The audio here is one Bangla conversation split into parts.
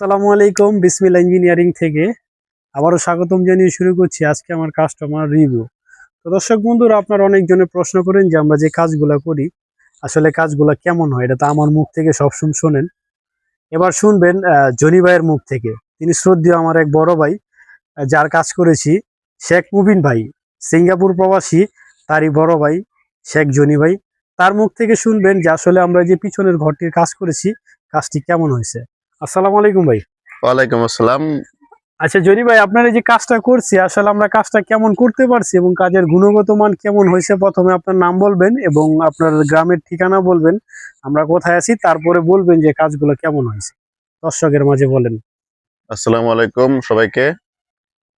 আসসালামু আলাইকুম বিসমিল ইঞ্জিনিয়ারিং থেকে আবারও স্বাগতম জানিয়ে শুরু করছি আজকে আমার কাস্টমার রিভিউ তো দর্শক বন্ধুরা, আপনারা অনেকজনে প্রশ্ন করেন যে আমরা যে কাজগুলো করি, আসলে কাজগুলা কেমন হয়? এটা তো আমার মুখ থেকে সবসময় শোনেন। এবার শুনবেন জনি ভাইয়ের মুখ থেকে। তিনি শ্রদ্ধেয় আমার এক বড় ভাই যার কাজ করেছি শেখ মুবিন ভাই, সিঙ্গাপুর প্রবাসী, তারই বড় ভাই শেখ জনি ভাই। তার মুখ থেকে শুনবেন যে আসলে আমরা যে পিছনের ঘরটির কাজ করেছি, কাজটি কেমন হয়েছে? আসসালামু আলাইকুম ভাই। ওয়ালাইকুম আসসালাম। আচ্ছা জনি ভাই আপনার যে কাজটা করছি আসলে আমরা কাজটা কেমন করতে পারছি এবং কাজের গুণগত মান কেমন হয়েছে প্রথমে আপনার নাম বলবেন এবং আপনার গ্রামের ঠিকানা বলবেন। আমরা কোথায় আছি তারপরে বলবেন যে কাজগুলো কেমন হয়েছে। দর্শকের মাঝে বলেন। আসসালামু আলাইকুম সবাইকে।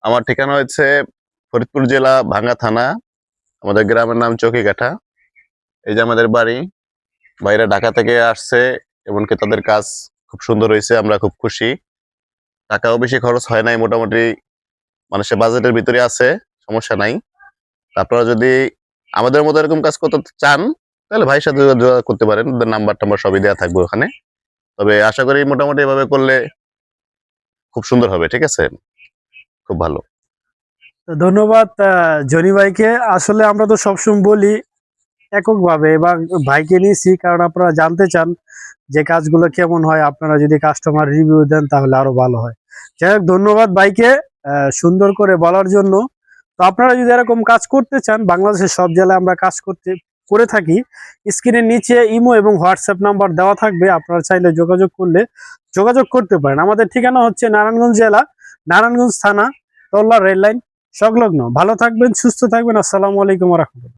আমার ঠিকানা হচ্ছে ফরিদপুর জেলা ভাঙ্গা থানা। আমাদের গ্রামের নাম চকিকাঠা। এই যে আমাদের বাড়ি বাইরে ঢাকা থেকে আসছে এমনকি তাদের কাজ খুব সুন্দর হয়েছে, আমরা খুব খুশি। টাকাও বেশি খরচ হয় নাই, মোটামুটি মানুষের বাজেটের ভিতরে আছে, সমস্যা নাই। আপনারা যদি আমাদের মতো এরকম কাজ করতে চান, তাহলে ভাইয়ের সাথে যোগাযোগ করতে পারেন নাম্বার টাম্বার সবই দেওয়া থাকবে ওখানে। তবে আশা করি মোটামুটি এভাবে করলে খুব সুন্দর হবে, ঠিক আছে? খুব ভালো। ধন্যবাদ জনি ভাইকে। আসলে আমরা তো সবসময় বলি এককভাবে এবং ভাইকে নিয়েছি কারণ আপনারা জানতে চান যে কাজগুলো কেমন হয়, আপনারা যদি কাস্টমার রিভিউ দেন তাহলে আরও ভালো হয়। যাই হোক, ধন্যবাদ ভাইকে সুন্দর করে বলার জন্য। তো আপনারা যদি এরকম কাজ করতে চান, বাংলাদেশের সব জেলায় আমরা কাজ করতে, করে থাকি স্ক্রিনের নিচে ইমো এবং হোয়াটসঅ্যাপ নাম্বার দেওয়া থাকবে, আপনারা চাইলে যোগাযোগ করলে যোগাযোগ করতে পারেন। আমাদের ঠিকানা হচ্ছে নারায়ণগঞ্জ জেলা, নারায়ণগঞ্জ থানা তল্লা রেল লাইন সংলগ্ন। ভালো থাকবেন, সুস্থ থাকবেন, আসসালামু আলাইকুম রহমতুল্লাহ।